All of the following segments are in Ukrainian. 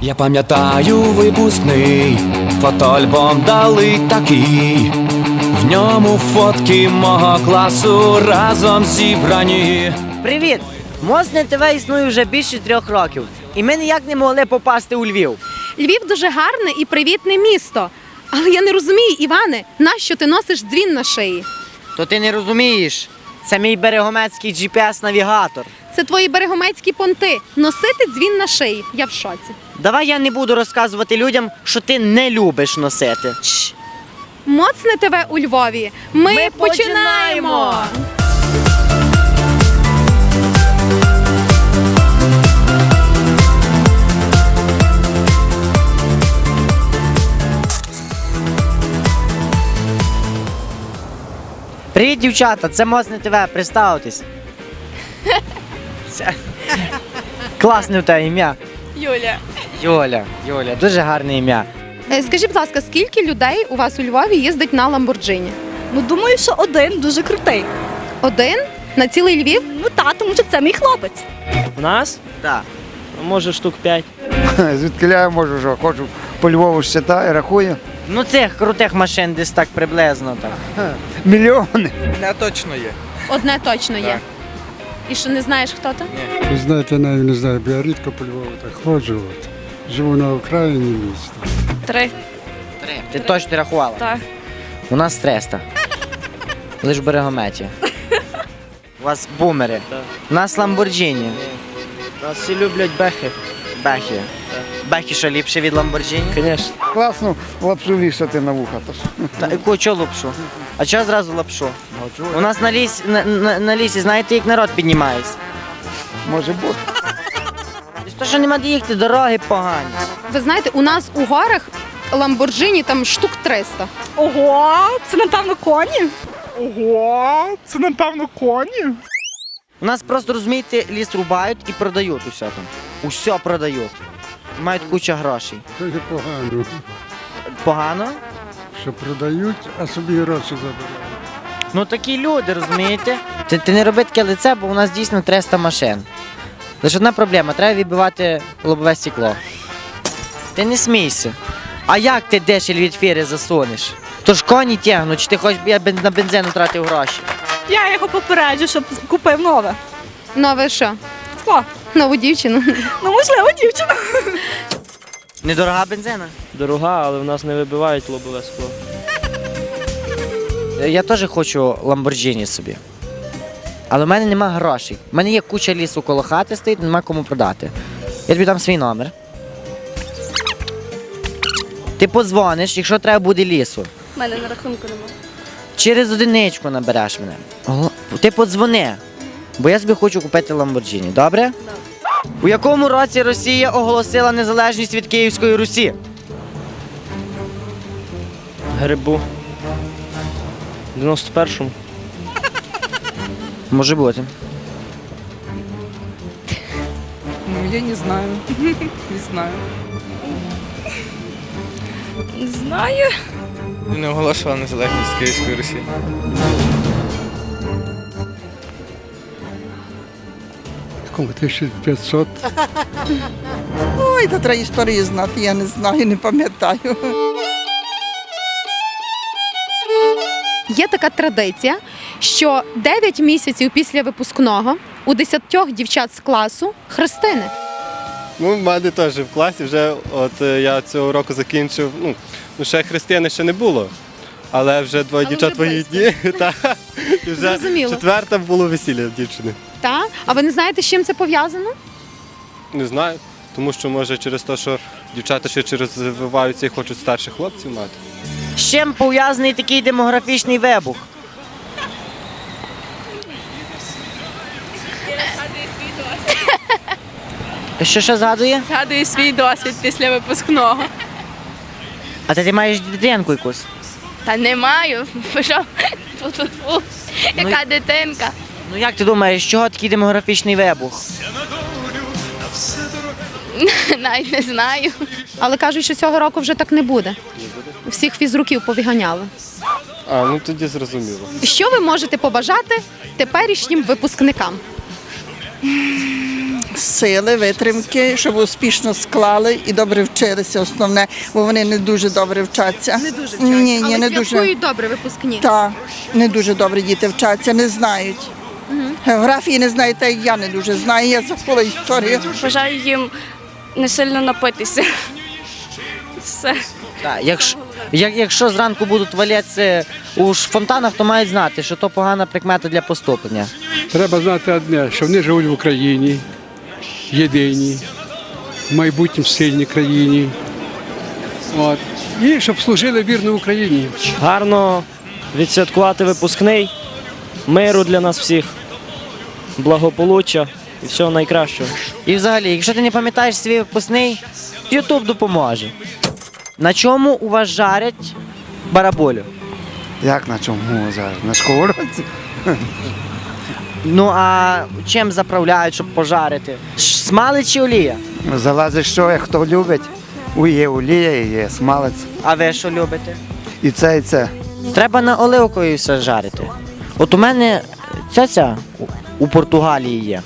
Я пам'ятаю випускний, фотоальбом дали такий. В ньому фотки мого класу разом зібрані. Привіт! Мосне ТВ існує вже більше трьох років, і ми ніяк не могли попасти у Львів. Львів дуже гарне і привітне місто. Але я не розумію, Іване, нащо ти носиш дзвін на шиї? То ти не розумієш. Це мій берегомецький GPS-навігатор. Це твої берегомецькі понти. Носити дзвін на шиї. Я в шоці. Давай я не буду розказувати людям, що ти не любиш носити. Чш. Моцне тебе у Львові. Ми, Ми починаємо! Привіт, дівчата! Це Мосне ТВ, представтесь. Класне у тебе ім'я. Юля. Юля, Юля, дуже гарне ім'я. Е, Скажіть, будь ласка, скільки людей у вас у Львові їздить на Ламборджині? Ну думаю, що один дуже крутий. Один? На цілий Львів? Ну та, тому що це мій хлопець. У нас? Так. Може штук 5. Звідки я можу, що хочу по Львову считаю, рахую. Ну цих крутих машин десь так приблизно так. Мільйони. Не точно є. Одне точно є. І що не знаєш, хто то? Ви знаєте, навіть не знаю, бо я рідко по Львову так ходжу. От. Живу на окраїні міста. Три. Три. Ти точно рахувала? Так. У нас 300. Лиш берегометі. У вас бумери. Так. У нас Ламборджині. Нас всі люблять бехи. Бехи. Бехи що ліпше від Ламборджині? Звісно. Класно лапшу вішати на вуха. То ж. Та яку чого лапшу? А чого зразу лапшу? У нас на лісі, на, на, на лісі, знаєте, як народ піднімається. Може бути. То що нема де їхати, дороги погані. Ви знаєте, у нас у горах Ламборджині там штук 300. Ого, це напевно коні. Ого, це напевно коні. У нас просто, розумієте, ліс рубають і продають усе там. Усе продають. Мають кучу грошей. Це є погано, Погано? що продають, а собі гроші забирають. Ну такі люди, розумієте? Ти, ти не роби таке лице, бо у нас дійсно 300 машин. Лише одна проблема, треба відбивати лобове стекло. Ти не смійся. А як ти дешель від фіри засунеш? То ж коні тягнуть, чи ти хочеш, я бен- на бензин втратив гроші. Я його попереджу, щоб купив нове. Нове що? Скло. Нову дівчину. Ну, можливо, дівчина. Недорога бензина. Дорога, але в нас не вибивають лобове скло. Я теж хочу Ламборджині собі. Але в мене нема грошей. У мене є куча лісу коло хати стоїть, нема кому продати. Я тобі дам свій номер. Ти подзвониш, якщо треба буде лісу. У мене на рахунку немає. Через одиничку набереш мене. Ого, Ти подзвони, бо я собі хочу купити Ламборджині, добре? У якому році Росія оголосила незалежність від Київської Русі? Грибу. В 91-му. Може бути. Ну, я не знаю. Не знаю. Не знаю. Не оголошувала незалежність Київської Росії. Кому 1500? Ой, та треба історії знати, я не знаю, не пам'ятаю. Є така традиція, що 9 місяців після випускного у 10 дівчат з класу хрестини. Ну, в мене теж в класі вже, от е, я цього року закінчив. Ну, ну ще християни ще не було, але вже двоє Але дівчат вже вагітні. та, і вже Зрозуміло. четверта було весілля в дівчини. Та? А ви не знаєте, з чим це пов'язано? Не знаю, тому що може через те, що дівчата ще через розвиваються і хочуть старших хлопців мати. З чим пов'язаний такий демографічний вибух? Що що згадує? Згадую свій досвід після випускного. А ти, ти маєш дитинку якусь? Та не маю. Що? Фу-фу-фу. Яка дитинка. Ну як ти думаєш, з чого такий демографічний вибух? Навіть не знаю. Але кажуть, що цього року вже так не буде. Всіх фізруків повіганяли. А, ну тоді зрозуміло. Що ви можете побажати теперішнім випускникам? Сили, витримки, щоб успішно склали і добре вчилися. Основне, бо вони не дуже добре вчаться. Не дуже Ні, ні, але не дуже. добре випускні. Так, не дуже добре діти вчаться, не знають. Географії не знають, та й я не дуже знаю. Я забула історію. Бажаю їм не сильно напитися. Все. Так, якщо, як, якщо зранку будуть валятися у ж фонтанах, то мають знати, що то погана прикмета для поступлення. Треба знати одне, що вони живуть в Україні, єдині, в майбутньому сильній країні. От. І щоб служили вірно Україні. Гарно відсвяткувати випускний, миру для нас всіх, благополуччя і всього найкращого. І взагалі, якщо ти не пам'ятаєш свій випускний, Ютуб допоможе. На чому у вас жарять бараболю? Як на чому зараз? На сковородці? Ну а чим заправляють, щоб пожарити? Смалець чи олія? Залазить, що як хто любить. У є олія, і є смалець. А ви що любите? І це, і це. Треба на оливкою все жарити. От у мене ця у- у Португалії є.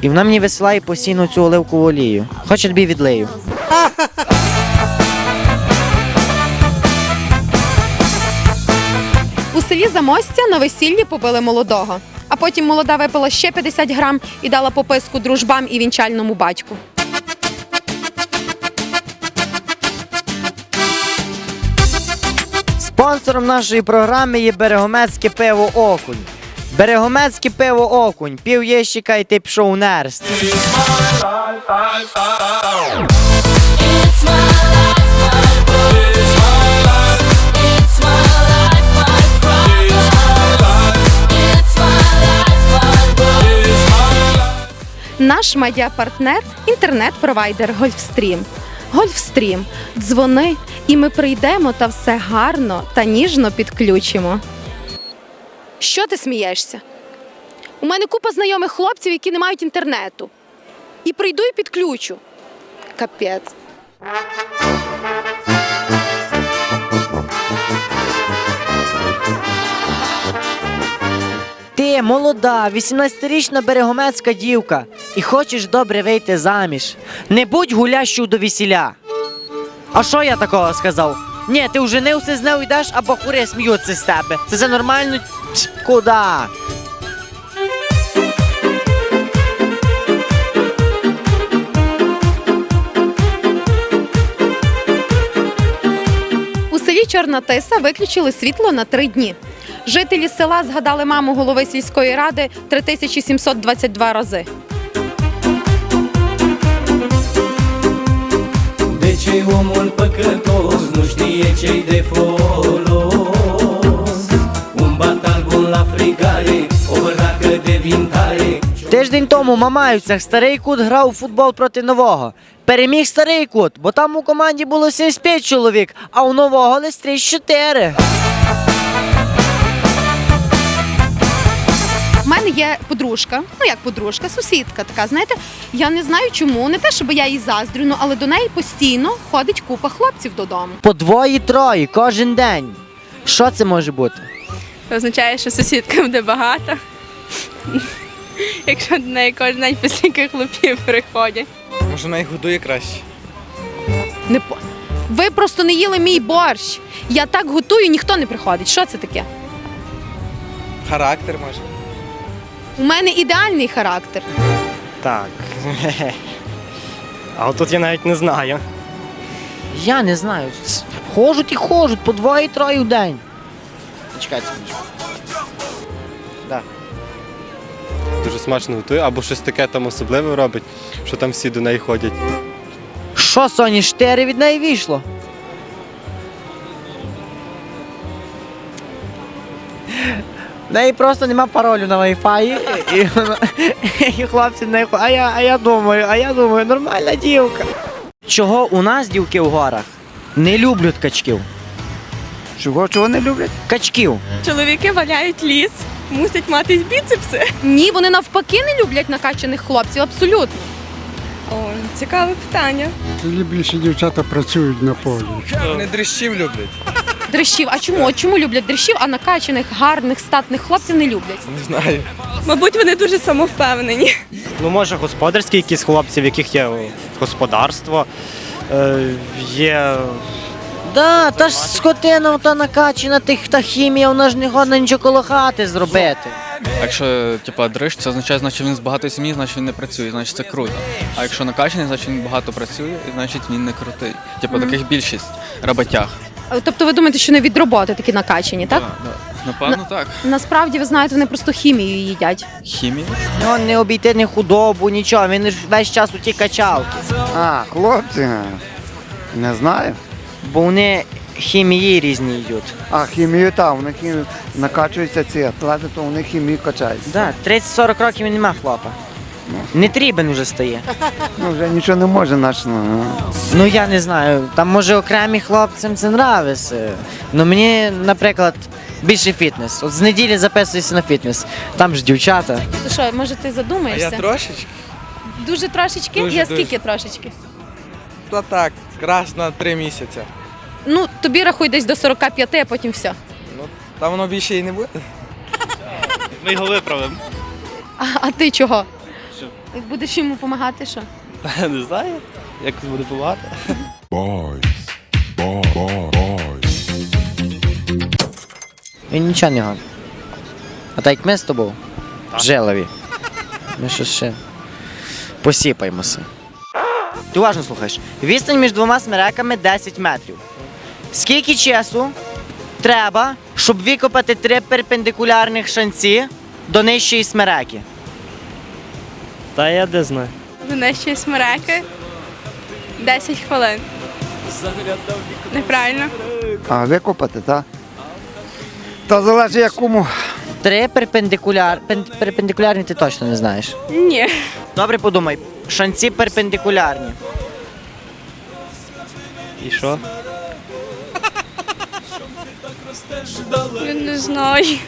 І вона мені висилає постійно цю оливкову олію. Хоче тобі відлию. У селі Замостя на весіллі побили молодого. А потім молода випила ще 50 грам і дала пописку дружбам і вінчальному батьку. Спонсором нашої програми є берегомецьке пиво Окунь. Берегомецьке пиво Окунь. Пів єщика і ти пішов нерст. Наш медіапартнер інтернет-провайдер Гольфстрім. Гольфстрім, дзвони, і ми прийдемо та все гарно та ніжно підключимо. Що ти смієшся? У мене купа знайомих хлопців, які не мають інтернету. І прийду і підключу. Капець. Молода, 18-річна берегомецька дівка і хочеш добре вийти заміж. Не будь гулящою до весіля. А що я такого сказав? Ні, ти вже не з нею йдеш, а бахури сміються з тебе. Це за нормально? Куда? У селі Чорна Тиса виключили світло на три дні. Жителі села згадали маму голови сільської ради 3722 рази. De ce omul păcătos nu știe ce-i de folos? Un batal bun la frigare, o bărnacă de vintare Тиждень тому в Мамаївцях старий кут грав у футбол проти нового. Переміг старий кут, бо там у команді було 75 чоловік, а у нового лише 34. Є подружка, ну як подружка, сусідка така, знаєте, я не знаю чому, не те, щоб я їй заздрю, ну, але до неї постійно ходить купа хлопців додому. По двоє-троє кожен день. Що це може бути? Це означає, що сусідка буде багато. Якщо до неї кожен день по хлопів приходять. Може, вона їх годує краще. Не по... Ви просто не їли мій борщ. Я так готую, ніхто не приходить. Що це таке? Характер може. У мене ідеальний характер. Так. А тут я навіть не знаю. Я не знаю. Хожуть і хожуть по двоє-троє в день. Чекайте. Да. Дуже смачно готує, або щось таке там особливе робить, що там всі до неї ходять. Що, Соні, штири від неї вийшло? В неї просто нема паролю на Wi-Fi, і, і хлопці не а я, а я думаю, а я думаю, нормальна дівка. Чого у нас дівки в горах не люблять качків? Чого, чого не люблять? Качків. Чоловіки валяють ліс, мусять мати біцепси. Ні, вони навпаки не люблять накачаних хлопців, абсолютно. О, цікаве питання. Тоді більше дівчата працюють на полі. Вони дрищів люблять. Дрищів. А чому? От Чому люблять дрищів, а накачаних, гарних, статних хлопців не люблять? Не знаю. Мабуть, вони дуже самовпевнені. Ну, може, господарські якісь хлопці, в яких є господарство, е, є Да, та ж скотина та накачана тих та хімія, вона ж не годна нічого коло хати зробити. Якщо типа дриж, це означає, значить він з багатої сім'ї, значить він не працює, значить це круто. А якщо накачаний, значить він багато працює, і значить він не крутий. Типу таких більшість роботяг. Тобто ви думаєте, що не від роботи такі накачані, так? Да, да. Напевно, так. Насправді ви знаєте, вони просто хімію їдять. Хімія. Ну, не обійти ні худобу, нічого, він ж весь час у ті качалки. А, хлопці, не знаю. Бо вони хімії різні йдуть. А хімію там, вони хімію накачуються ці атлети, то вони хімію качають. Да, 30-40 років і нема хлопа. Не трібен уже стає. Ну вже нічого не може наш. Ну, Ну я не знаю, там може окремі хлопцям це нравиться. Ну мені, наприклад, більше фітнес. От з неділі записуюся на фітнес. Там ж дівчата. То що, може ти задумаєшся? Я трошечки. Дуже трошечки? Дуже, я дуже. скільки трошечки? Та так, раз на три місяці. Ну, тобі рахуй десь до 45, а потім все. Ну, Та воно більше і не буде. Ми його виправимо. А, а ти чого? Як Будеш йому допомагати, що? Не знаю, як буде boys. Він нічого не годен. А так як ми з тобою, жилові. Ми що ще посіпаємося. Ти уважно слухаєш. Відстань між двома смереками 10 метрів. Скільки часу треба, щоб викопати три перпендикулярних шанці до нижчої смереки? Та я де знаю. До нижчої смереки 10 хвилин. Неправильно. а викопати, так? Та залежить якому. Три перпендикуляр... пен- перпендикулярні ти точно не знаєш. Ні. Добре подумай. Шанці перпендикулярні. І що? Я не знаю.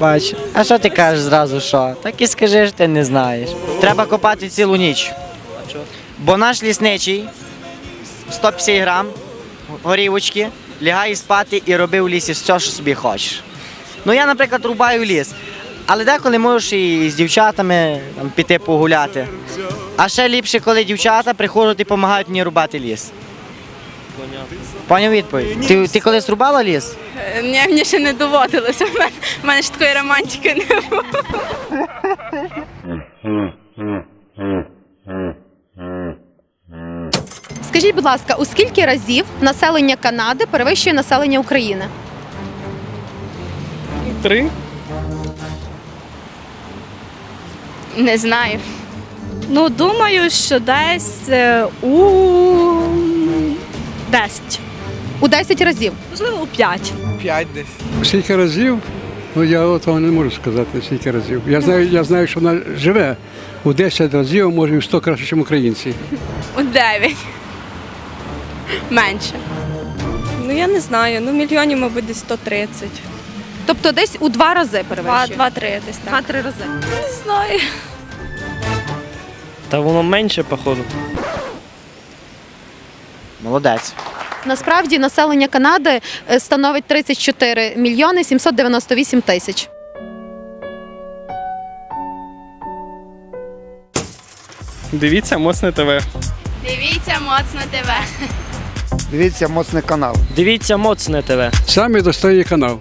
Бач. А що ти кажеш зразу що? Так і скажи, що ти не знаєш. Треба копати цілу ніч. Бо наш лісничий 150 грам горівочки, лягає спати і роби в лісі все, що собі хочеш. Ну я, наприклад, рубаю ліс. Але деколи можеш і з дівчатами там, піти погуляти. А ще ліпше, коли дівчата приходять і допомагають мені рубати ліс. Поняв відповідь? Ти, ти колись рубала ліс? Е, Ні, мені ще не доводилося. В мене- В мене ж такої романтики не було. Скажіть, будь ласка, у скільки разів населення Канади перевищує населення України? Три? Не знаю. Ну, думаю, що десь е, у 10. У 10 разів. Можливо, у 5. П'ять десь. Скільки разів? Ну я того не можу сказати, скільки разів. Я знаю, я знаю, що вона живе у 10 разів, може і в 100 краще, ніж українці. У 9. Менше. Ну, я не знаю. Ну, мільйонів, мабуть, десь 130. Тобто десь у два рази перевищує. 2-3 десь так. Два-три рази. Не знаю. Та воно менше, походу. Молодець. Насправді населення Канади е, становить 34 мільйони 798 тисяч. Дивіться, моцне ТВ. Дивіться моцно ТВ. Дивіться, моцний канал. Дивіться, моцне ТВ. Самий достойний канал.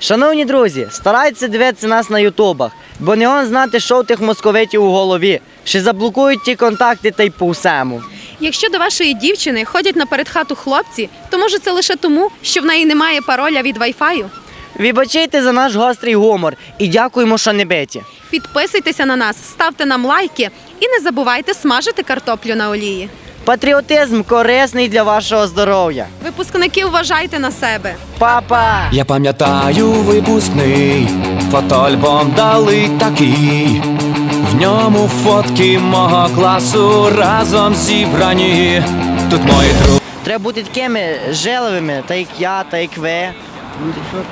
Шановні друзі, старайтеся дивитися нас на ютубах, бо не он знати, що у тих московитів у голові. Ще заблокують ті контакти та й по всему. Якщо до вашої дівчини ходять на передхату хлопці, то може це лише тому, що в неї немає пароля від вайфаю. Вибачайте за наш гострий гумор і дякуємо, що не биті. Підписуйтеся на нас, ставте нам лайки і не забувайте смажити картоплю на олії. Патріотизм корисний для вашого здоров'я. Випускники, вважайте на себе. Па-па! Я пам'ятаю випускний, фотоальбом дали такий. В ньому фотки мого класу разом зібрані. Тут мої друзі. Треба бути такими жиловими, та як я, та як ви.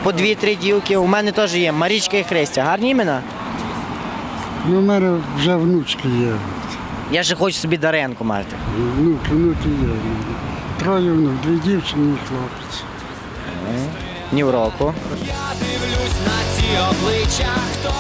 По дві-три дівки. У мене теж є Марічка і Христя. Гарні імена? Ну, у мене вже внучки є. Я ще хочу собі Даренку мати. Внуки, внуки є. Троє внук, дві дівчини і хлопець. Ні в року. Я дивлюсь на ці обличчя, хто